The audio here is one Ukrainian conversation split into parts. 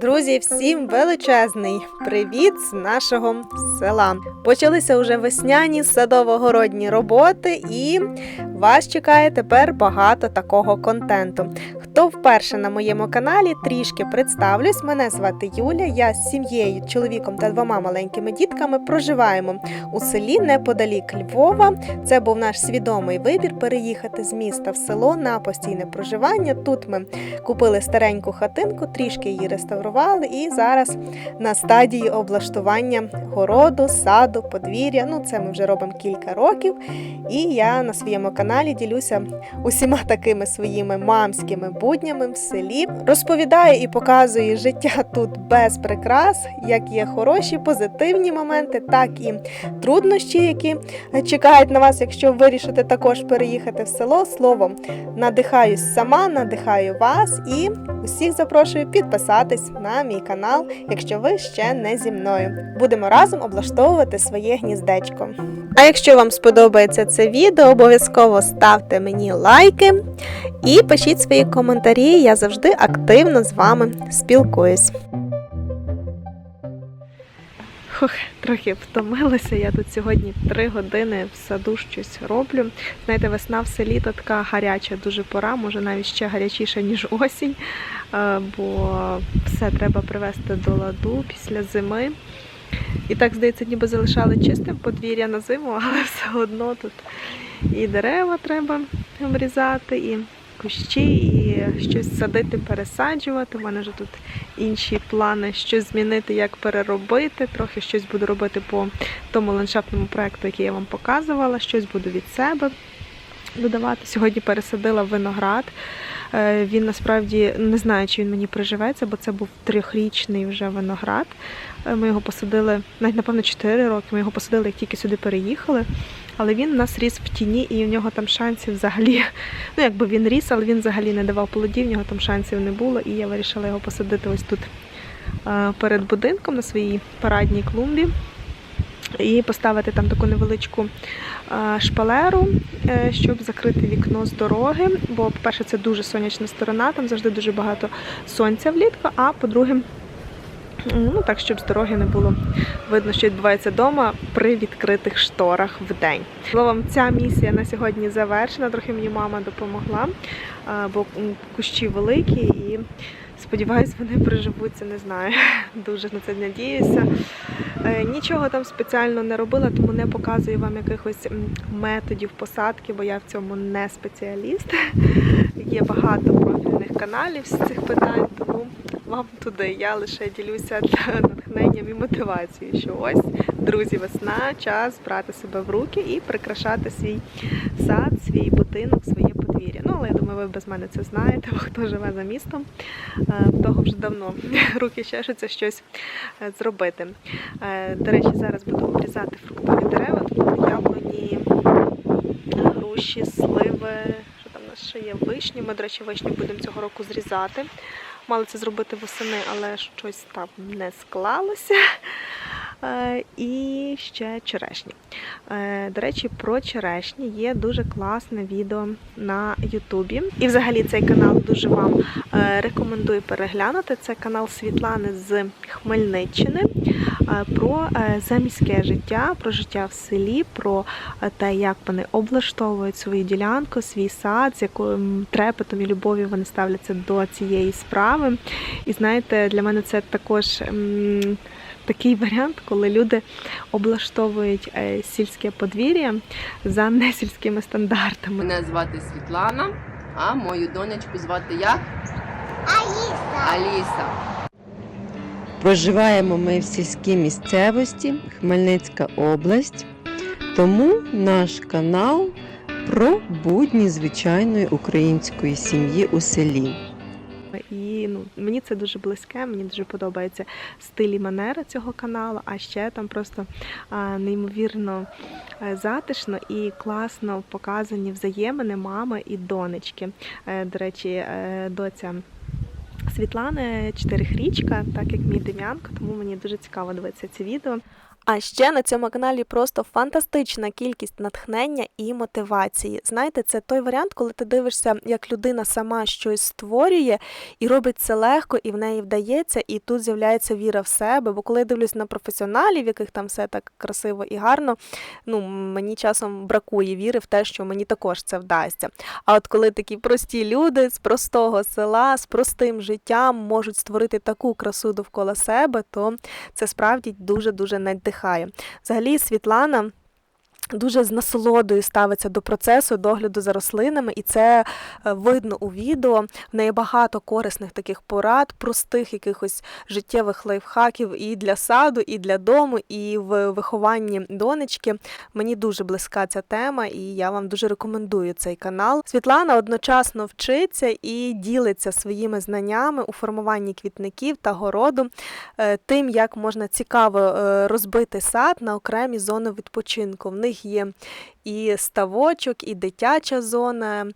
Друзі, всім величезний привіт з нашого села. Почалися вже весняні садово-городні роботи, і вас чекає тепер багато такого контенту. Хто вперше на моєму каналі, трішки представлюсь. Мене звати Юля. Я з сім'єю, чоловіком та двома маленькими дітками проживаємо у селі неподалік Львова. Це був наш свідомий вибір переїхати з міста в село на постійне проживання. Тут ми купили стареньку хатинку, трішки її реставрували, і зараз на стадії облаштування городу, саду, подвір'я. Ну, це ми вже робимо кілька років. І я на своєму каналі ділюся усіма такими своїми мамськими буднями в селі. Розповідаю і показую життя тут без прикрас, як є хороші, позитивні моменти, так і труднощі, які чекають на вас, якщо вирішите також переїхати в село. Словом, надихаюсь сама, надихаю вас і усіх запрошую підписатись на мій канал, якщо ви ще не зі мною. Будемо разом облаштовувати своє гніздечко. А якщо вам сподобається це відео, обов'язково ставте мені лайки і пишіть свої коментарі. Я завжди активно з вами спілкуюсь. Хух, трохи втомилася. Я тут сьогодні три години в саду щось роблю. Знаєте, весна в селі то така гаряча дуже пора, може навіть ще гарячіша, ніж осінь, е, бо все треба привести до ладу після зими. І так, здається, ніби залишали чистим подвір'я на зиму, але все одно тут і дерева треба обрізати, і кущі, і щось садити, пересаджувати. У мене вже тут інші плани, щось змінити, як переробити. Трохи щось буду робити по тому ландшафтному проекту, який я вам показувала, щось буду від себе додавати. Сьогодні пересадила виноград. Е, Він насправді не знаю, чи він мені приживеться, бо це був трьохрічний вже виноград. Е, Ми його посадили, навіть напевно 4 роки. Ми його посадили, як тільки сюди переїхали. Але він у нас ріс в тіні, і в нього там шансів взагалі. Ну, якби він ріс, але він взагалі не давав плодів, в нього там шансів не було. І я вирішила його посадити ось тут е, перед будинком на своїй парадній клумбі. І поставити там таку невеличку е, шпалеру, е, щоб закрити вікно з дороги. Бо, по-перше, це дуже сонячна сторона, там завжди дуже багато сонця влітку, а по-друге, ну так, щоб з дороги не було видно, що відбувається вдома при відкритих шторах в день. Словом, ця місія на сьогодні завершена. Трохи мені мама допомогла, бо кущі великі і. Сподіваюсь, вони приживуться, не знаю. Дуже на це надіюся. Е, Нічого там спеціально не робила, тому не показую вам якихось методів посадки, бо я в цьому не спеціаліст. Є багато профільних каналів з цих питань, вам туди. Я лише ділюся натхненням і мотивацією, що ось, друзі, весна, час брати себе в руки і прикрашати свій сад, свій будинок, своє подвір'я. Ну, але я думаю, ви без мене це знаєте, бо хто живе за містом, е, того вже давно руки чешуться щось е, зробити. Е, До речі, зараз буду обрізати фруктові дерева, тут яблуні, груші, сливи. Що там ще є вишні. Ми, до речі, вишні будемо цього року зрізати. Мали це зробити восени, але щось там не склалося. Е, І ще черешні. Е, До речі, про черешні є дуже класне відео на Ютубі. І взагалі цей канал дуже вам е, рекомендую переглянути. Це канал Світлани з Хмельниччини про е, заміське життя, про життя в селі, про е, те, як вони облаштовують свою ділянку, свій сад, з яким трепетом і любов'ю вони ставляться до цієї справи. І знаєте, для мене це також. Такий варіант, коли люди облаштовують е, сільське подвір'я за несільськими стандартами. Мене звати Світлана, а мою донечку звати як? Аліса. Аліса. Проживаємо ми в сільській місцевості, Хмельницька область. Тому наш канал про будні звичайної української сім'ї у селі. І ну, мені це дуже близьке, мені дуже подобається стиль і манера цього каналу, а ще там просто а, неймовірно е, затишно і класно показані взаємини мами і донечки. Е, До речі, е, доця. Світлани чотирихрічка, так як мій Дем'янко, тому мені дуже цікаво дивитися ці відео. А ще на цьому каналі просто фантастична кількість натхнення і мотивації. Знаєте, це той варіант, коли ти дивишся, як людина сама щось створює і робить це легко, і в неї вдається, і тут з'являється віра в себе. Бо коли я дивлюсь на професіоналів, яких там все так красиво і гарно, ну мені часом бракує віри в те, що мені також це вдасться. А от коли такі прості люди з простого села, з простим життям можуть створити таку красу довкола себе, то це справді дуже дуже надихає. Взагалі, Світлана. Дуже з насолодою ставиться до процесу догляду за рослинами, і це е, видно у відео. В неї багато корисних таких порад, простих якихось життєвих лайфхаків і для саду, і для дому, і в вихованні донечки. Мені дуже близька ця тема, і я вам дуже рекомендую цей канал. Світлана одночасно вчиться і ділиться своїми знаннями у формуванні квітників та городу, е, тим, як можна цікаво е, розбити сад на окремі зони відпочинку. В них є і ставочок, і дитяча зона,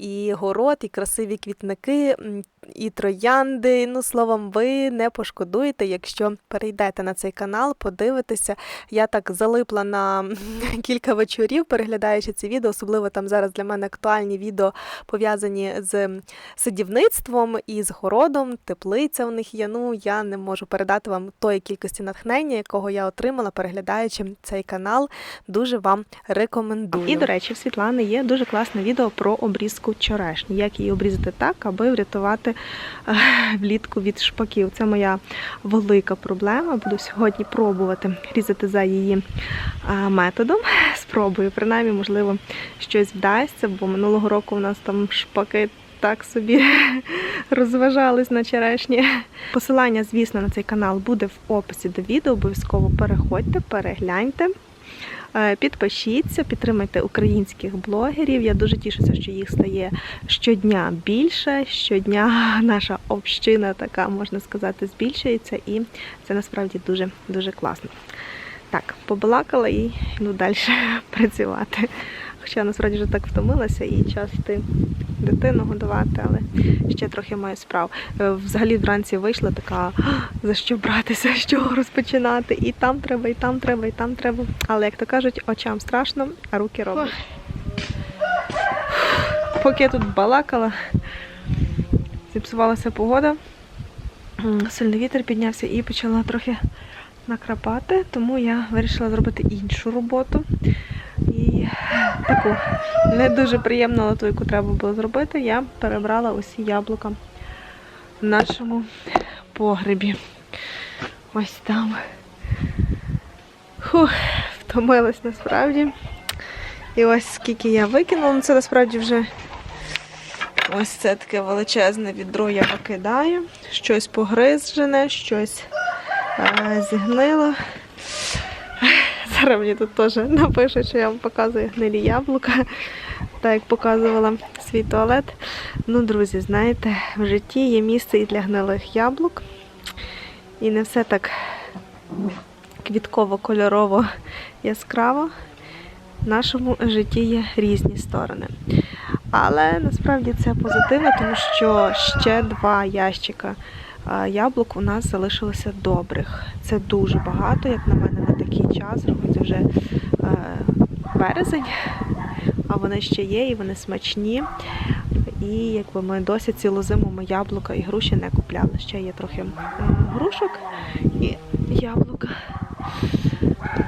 і город, і красиві квітники, і троянди. Ну, словом, ви не пошкодуєте, якщо перейдете на цей канал, подивитеся. Я так залипла на кілька вечорів, переглядаючи ці відео, особливо там зараз для мене актуальні відео пов'язані з садівництвом і з городом, теплиця у них є. Ну, я не можу передати вам тої кількості натхнення, якого я отримала, переглядаючи цей канал. Дуже вам рекомендую. І, до речі, в Світлани є дуже класне відео про обрізку черешні. Як її обрізати так, аби врятувати е, влітку від шпаків. Це моя велика проблема. Буду сьогодні пробувати різати за її е, методом. Спробую, принаймні, можливо, щось вдасться, бо минулого року у нас там шпаки. Так собі розважались на черешні. Посилання, звісно, на цей канал буде в описі до відео. Обов'язково переходьте, перегляньте. Е, Підпишіться, підтримайте українських блогерів. Я дуже тішуся, що їх стає щодня більше. Щодня наша община така, можна сказати, збільшується, і це насправді дуже дуже класно. Так, побалакала і йду далі працювати. Хоча насправді вже так втомилася і час йти дитину годувати, але ще трохи маю справ. Е, Взагалі вранці вийшла така, за що братися, з чого розпочинати. І там треба, і там треба, і там треба. Але як то кажуть, очам страшно, а руки роблять. Поки я тут балакала, зіпсувалася погода, сильний вітер піднявся і почала трохи накрапати, тому я вирішила зробити іншу роботу. І таку не дуже приємну, але яку треба було зробити, я перебрала усі яблука в нашому погребі. Ось там. Фух, втомилась насправді. І ось скільки я викинула, ну це насправді вже ось це таке величезне відро я викидаю. Щось погризжене, щось зігнило. Зараз мені тут теж напишуть, що я вам показую гнилі яблука, так як показувала свій туалет. Ну, друзі, знаєте, в житті є місце і для гнилих яблук. І не все так квітково-кольорово яскраво. В нашому житті є різні сторони. Але насправді це позитивно, тому що ще два ящика яблук у нас залишилося добрих. Це дуже багато, як на мене, на такий час. Рахується вже е, березень, а вони ще є і вони смачні. І якби ми досі цілу зиму ми яблука і груші не купляли. Ще є трохи грушок і яблука.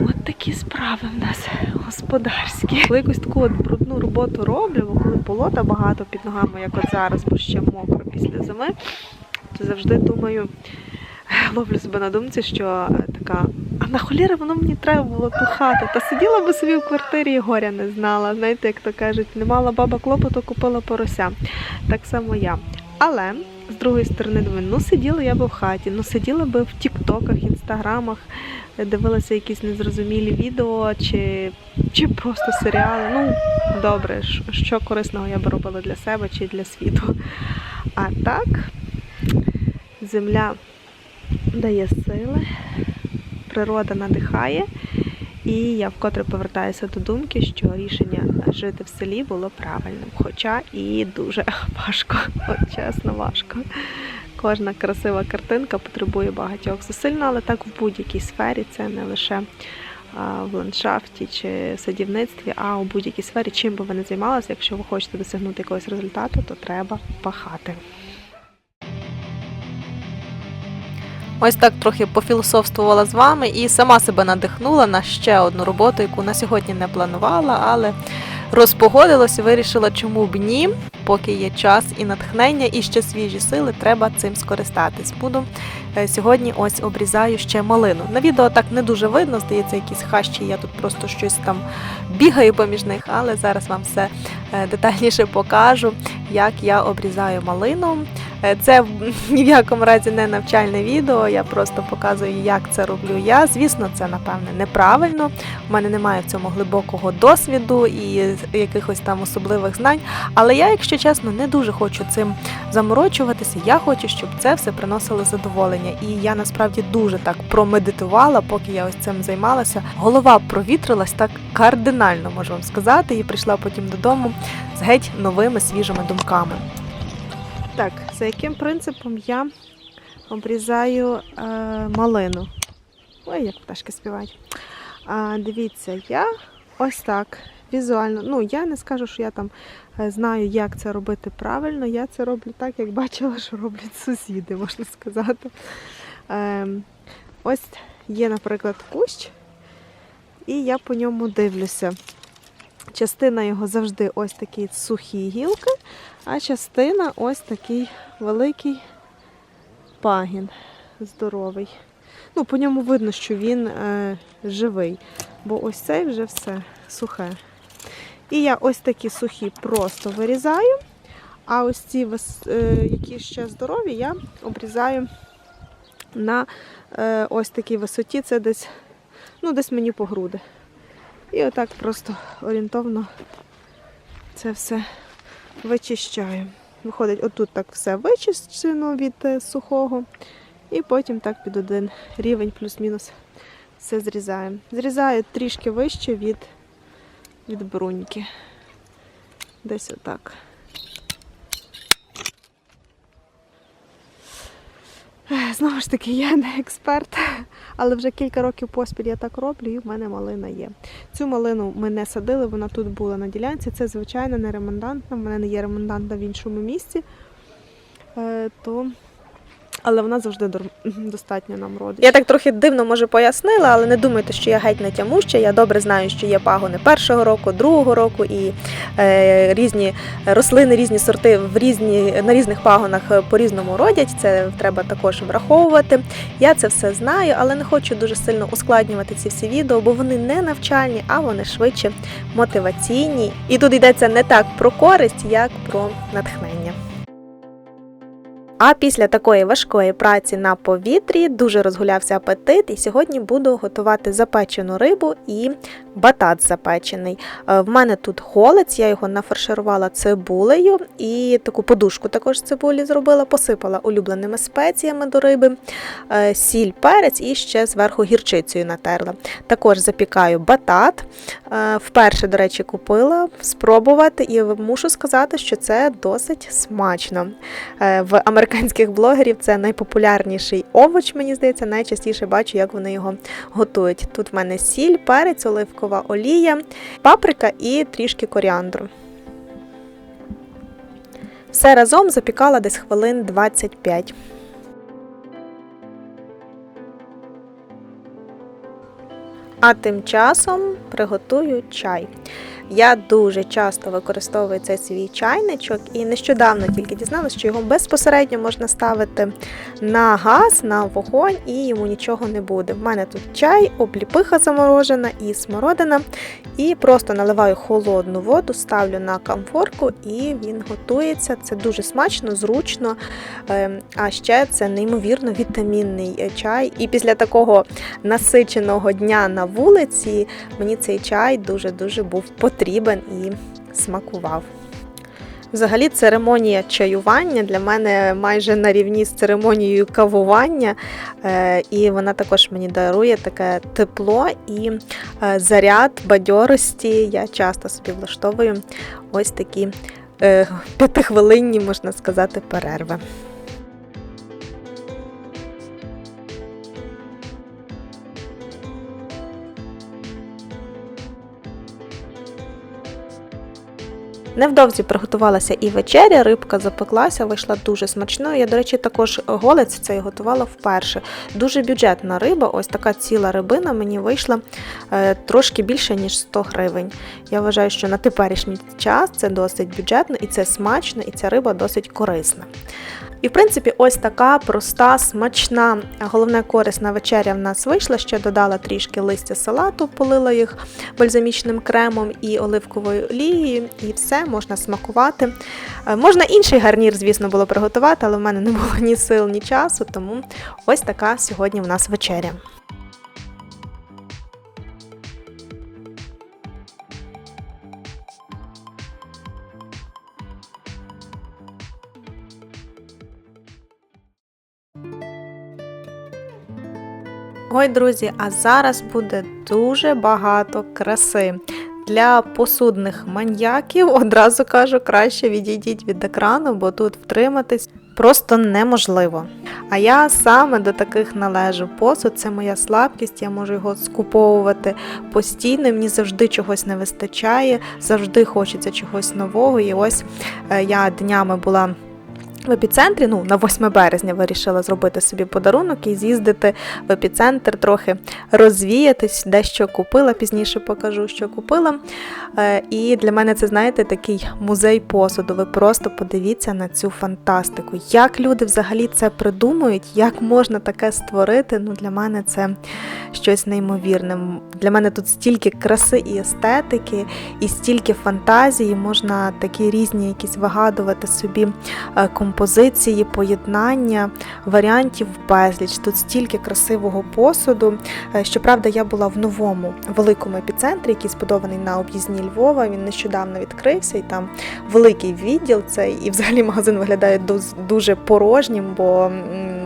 От такі справи в нас господарські. Коли якусь таку от брудну роботу роблю, бо коли болота багато під ногами, як от зараз, бо ще мокро після зими, завжди думаю, ловлю себе на думці, що е, така, а на холєра воно мені треба було ту хату. Та сиділа би собі в квартирі і горя не знала. Знаєте, як то кажуть, не мала баба клопоту, купила порося. Так само я. Але з другої сторони думаю, ну сиділа я би в хаті, ну сиділа би в тіктоках, інстаграмах, дивилася якісь незрозумілі відео чи, чи просто серіали. Ну, добре, що корисного я би робила для себе чи для світу. А так, земля дає сили, природа надихає. І я вкотре повертаюся до думки, що рішення жити в селі було правильним. Хоча і дуже важко, от чесно важко. Кожна красива картинка потребує багатьох зусиль, ну, але так в будь-якій сфері це не лише в ландшафті чи садівництві, а у будь-якій сфері, чим би ви не займалися, якщо ви хочете досягнути якогось результату, то треба пахати. Ось так трохи пофілософствувала з вами і сама себе надихнула на ще одну роботу, яку на сьогодні не планувала, але розпогодилась вирішила, чому б ні, поки є час і натхнення, і ще свіжі сили, треба цим скористатись. Буду е, сьогодні ось обрізаю ще малину. На відео так не дуже видно, здається, якісь хащі, я тут просто щось там бігаю поміж них, але зараз вам все е, детальніше покажу, як я обрізаю малину. Е, Це ні в якому разі не навчальне відео, я просто показую, як це роблю я. Звісно, це напевне неправильно. У мене немає в цьому глибокого досвіду і якихось там особливих знань. Але я, якщо чесно, не дуже хочу цим заморочуватися. Я хочу, щоб це все приносило задоволення. І я насправді дуже так промедитувала, поки я ось цим займалася. Голова провітрилась так кардинально, можу вам сказати, і прийшла потім додому з геть новими свіжими думками. Так, за яким принципом я обрізаю е, малину? Ой, як пташки співають. А, дивіться, я ось так візуально. Ну, я не скажу, що я там е, знаю, як це робити правильно. Я це роблю так, як бачила, що роблять сусіди, можна сказати. Е, ось є, наприклад, кущ, і я по ньому дивлюся. Частина його завжди ось такі сухі гілки, а частина ось такий великий пагін здоровий. Ну, по ньому видно, що він е, живий, бо ось цей вже все сухе. І я ось такі сухі просто вирізаю, а ось ці, е, які ще здорові, я обрізаю на е, ось такій висоті. Це десь, ну, десь мені по груди. І отак просто орієнтовно це все вичищаю. Виходить, отут так все вичищено від е, сухого. І потім так під один рівень плюс-мінус все зрізаємо. Зрізаю трішки вище від, від бруньки. Десь отак. Знову ж таки, я не експерт, але вже кілька років поспіль я так роблю, і в мене малина є. Цю малину ми не садили, вона тут була на ділянці. Це, звичайно, не ремондантна, В мене не є ремондантна в іншому місці. Е, то... Але вона завжди дор- достатньо нам родить. Я так трохи дивно може пояснила, але не думайте, що я геть не тямуща. Я добре знаю, що є пагони першого року, другого року і е, різні рослини, різні сорти в різні, на різних пагонах е, по-різному родять. Це треба також враховувати. Я це все знаю, але не хочу дуже сильно ускладнювати ці всі відео, бо вони не навчальні, а вони швидше мотиваційні. І тут йдеться не так про користь, як про натхнення. А після такої важкої праці на повітрі дуже розгулявся апетит, і сьогодні буду готувати запечену рибу і батат запечений. Е, В мене тут голець, я його нафарширувала цибулею і таку подушку також цибулі зробила, посипала улюбленими спеціями до риби, е, сіль, перець і ще зверху гірчицею натерла. Також запікаю батат. Е, Вперше, до речі, купила спробувати, і мушу сказати, що це досить смачно. В американських блогерів це найпопулярніший овоч, мені здається, найчастіше бачу, як вони його готують. Тут в мене сіль, перець, оливкова олія, паприка і трішки коріандру. Все разом запікала десь хвилин 25. А тим часом приготую чай. Я дуже часто використовую цей свій чайничок і нещодавно тільки дізналася, що його безпосередньо можна ставити на газ, на вогонь і йому нічого не буде. В мене тут чай, обліпиха заморожена і смородина. І просто наливаю холодну воду, ставлю на камфорку і він готується. Це дуже смачно, зручно. Ем, А ще це неймовірно вітамінний е, чай. І після такого насиченого дня на вулиці мені цей чай дуже-дуже був потрібен і смакував. Взагалі, церемонія чаювання для мене майже на рівні з церемонією кавування, Е, і вона також мені дарує таке тепло і е, заряд бадьорості. Я часто собі влаштовую ось такі е, п'ятихвилинні, можна сказати, перерви. Невдовзі приготувалася і вечеря, рибка запеклася, вийшла дуже смачною. Я, до речі, також голець цей готувала вперше. Дуже бюджетна риба, ось така ціла рибина мені вийшла е, трошки більше, ніж 100 гривень. Я вважаю, що на теперішній час це досить бюджетно і це смачно, і ця риба досить корисна. І, в принципі, ось така проста, смачна, головне корисна вечеря в нас вийшла. Ще додала трішки листя салату, полила їх бальзамічним кремом і оливковою олією, і все можна смакувати. Е, Можна інший гарнір, звісно, було приготувати, але в мене не було ні сил, ні часу, тому ось така сьогодні в нас вечеря. Ой, друзі, а зараз буде дуже багато краси. Для посудних маньяків одразу кажу, краще відійдіть від екрану, бо тут втриматись просто неможливо. А я саме до таких належу. Посуд це моя слабкість, я можу його скуповувати постійно. Мені завжди чогось не вистачає, завжди хочеться чогось нового. І ось е, я днями була. В епіцентрі, ну на 8 березня вирішила зробити собі подарунок і з'їздити в епіцентр, трохи розвіятись, дещо купила, пізніше покажу, що купила. Е, І для мене це, знаєте, такий музей посуду. Ви просто подивіться на цю фантастику. Як люди взагалі це придумують, як можна таке створити? Ну, для мене це щось неймовірне. Для мене тут стільки краси і естетики, і стільки фантазії, можна такі різні якісь вигадувати собі е, композиції, поєднання, варіантів безліч. Тут стільки красивого посуду. Е, Щоправда, я була в новому великому епіцентрі, який збудований на об'їзні Львова. Він нещодавно відкрився, і там великий відділ. Цей і взагалі магазин виглядає дуже порожнім, бо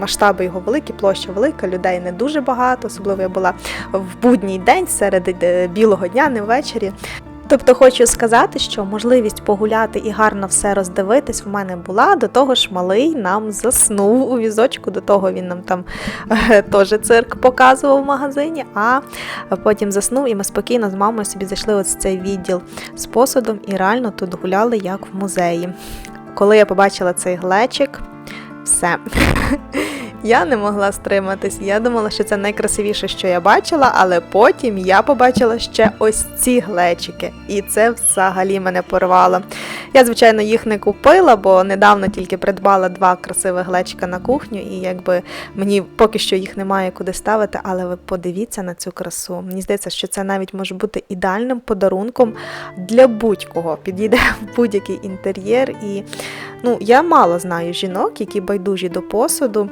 масштаби його великі, площа велика, людей не дуже багато. Особливо я була в будній день серед е, білого дня, не ввечері. Тобто хочу сказати, що можливість погуляти і гарно все роздивитись в мене була. До того ж, малий нам заснув у візочку. До того він нам там е, теж цирк показував в магазині, а потім заснув, і ми спокійно з мамою собі зайшли ось цей відділ з посудом і реально тут гуляли як в музеї. Коли я побачила цей глечик, все. Я не могла стриматись. Я думала, що це найкрасивіше, що я бачила, але потім я побачила ще ось ці глечики, і це взагалі мене порвало. Я, звичайно, їх не купила, бо недавно тільки придбала два красивих глечика на кухню, і якби мені поки що їх немає куди ставити, але ви подивіться на цю красу. Мені здається, що це навіть може бути ідеальним подарунком для будь-кого. Підійде в будь-який інтер'єр. І ну, я мало знаю жінок, які байдужі до посуду.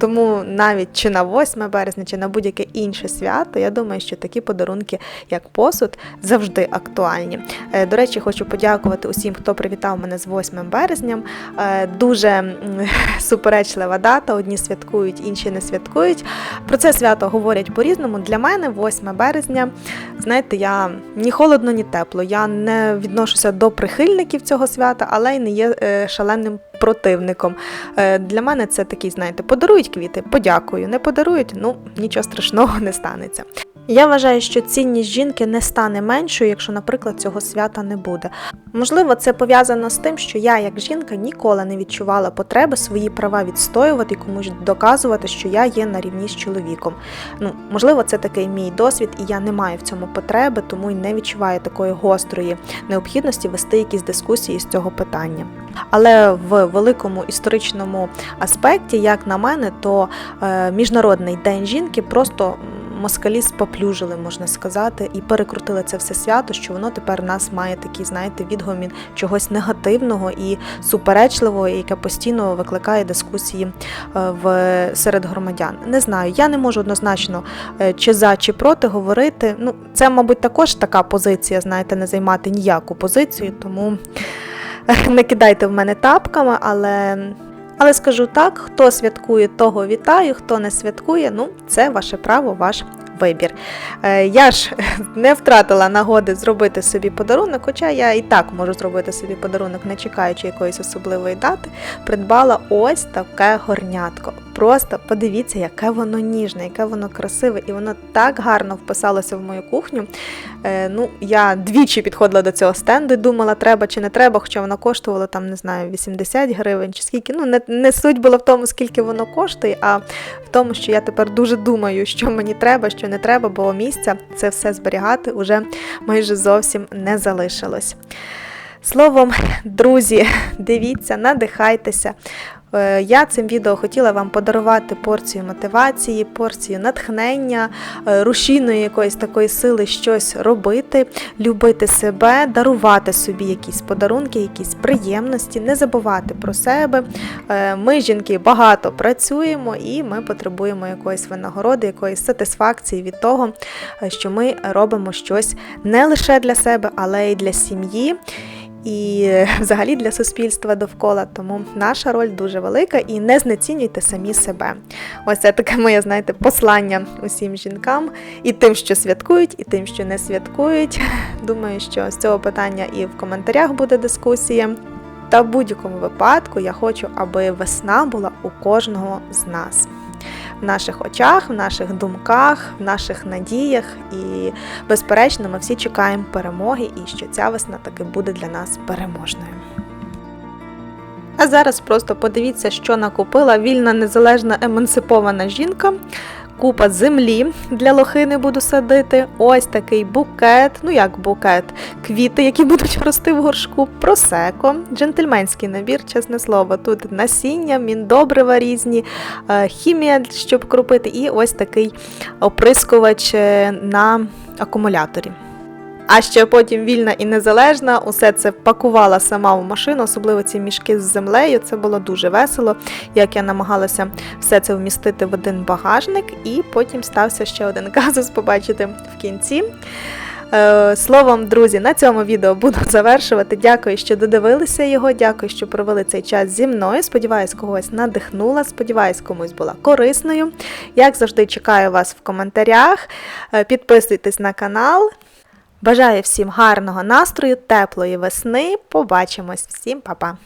Тому навіть чи на 8 березня, чи на будь-яке інше свято, я думаю, що такі подарунки, як посуд, завжди актуальні. Е, До речі, хочу подякувати усім, хто привітав мене з 8 березням. Е, Дуже суперечлива дата. Одні святкують, інші не святкують. Про це свято говорять по-різному. Для мене 8 березня, знаєте, я ні холодно, ні тепло. Я не відношуся до прихильників цього свята, але й не є е, шаленим противником. Е, Для мене це такий, знаєте, подарують квіти, подякую. Не подарують, ну нічого страшного не станеться. Я вважаю, що цінність жінки не стане меншою, якщо, наприклад, цього свята не буде. Можливо, це пов'язано з тим, що я, як жінка, ніколи не відчувала потреби свої права відстоювати і комусь доказувати, що я є на рівні з чоловіком. Ну, можливо, це такий мій досвід, і я не маю в цьому потреби, тому й не відчуваю такої гострої необхідності вести якісь дискусії з цього питання. Але в великому історичному аспекті, як на мене, то е, Міжнародний день жінки просто москалі споплюжили, можна сказати, і перекрутили це все свято, що воно тепер нас має такий, знаєте, відгомін чогось негативного і суперечливого, яке постійно викликає дискусії е, в серед громадян. Не знаю, я не можу однозначно е, чи за, чи проти говорити. Ну, це, мабуть, також така позиція, знаєте, не займати ніяку позицію, тому не кидайте в мене тапками, але. Але скажу так: хто святкує, того вітаю, хто не святкує, ну це ваше право, ваш вибір. Е, Я ж не втратила нагоди зробити собі подарунок, хоча я і так можу зробити собі подарунок, не чекаючи якоїсь особливої дати. Придбала ось таке горнятко. Просто подивіться, яке воно ніжне, яке воно красиве, і воно так гарно вписалося в мою кухню. Е, ну, я двічі підходила до цього стенду і думала, треба чи не треба, хоча воно коштувало там, не знаю, 80 гривень чи скільки. Ну, не, не суть була в тому, скільки воно коштує, а в тому, що я тепер дуже думаю, що мені треба, що не треба, бо місця це все зберігати уже майже зовсім не залишилось. Словом, друзі, дивіться, надихайтеся. Е, Я цим відео хотіла вам подарувати порцію мотивації, порцію натхнення, е, рушійної якоїсь такої сили щось робити, любити себе, дарувати собі якісь подарунки, якісь приємності, не забувати про себе. Е, Ми, жінки, багато працюємо і ми потребуємо якоїсь винагороди, якоїсь сатисфакції від того, що ми робимо щось не лише для себе, але й для сім'ї і е, взагалі для суспільства довкола. Тому наша роль дуже велика і не знецінюйте самі себе. Ось це таке моє, знаєте, послання усім жінкам, і тим, що святкують, і тим, що не святкують. Думаю, що з цього питання і в коментарях буде дискусія. Та в будь-якому випадку я хочу, аби весна була у кожного з нас. В наших очах, в наших думках, в наших надіях. І, безперечно, ми всі чекаємо перемоги і що ця весна таки буде для нас переможною. А зараз просто подивіться, що накупила вільна, незалежна, емансипована жінка. Купа землі для лохини буду садити. Ось такий букет. Ну як букет, квіти, які будуть рости в горшку, просеко, джентльменський набір, чесне слово. Тут насіння, міндобрива різні, е, хімія, щоб крупити, і ось такий оприскувач е, на акумуляторі. А ще потім вільна і незалежна, усе це пакувала сама в машину, особливо ці мішки з землею. Це було дуже весело, як я намагалася все це вмістити в один багажник, і потім стався ще один казус, побачите в кінці. Е, Словом, друзі, на цьому відео буду завершувати. Дякую, що додивилися його. Дякую, що провели цей час зі мною. Сподіваюсь, когось надихнула. Сподіваюсь, комусь була корисною. Як завжди, чекаю вас в коментарях. Е, Підписуйтесь на канал. Бажаю всім гарного настрою, теплої весни. Побачимось всім, па-па.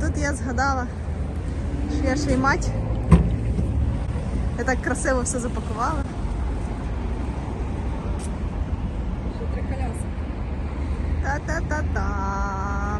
Тут я згадала, що я ще й мать. Я так красиво все запакувала. Та-та-та-та.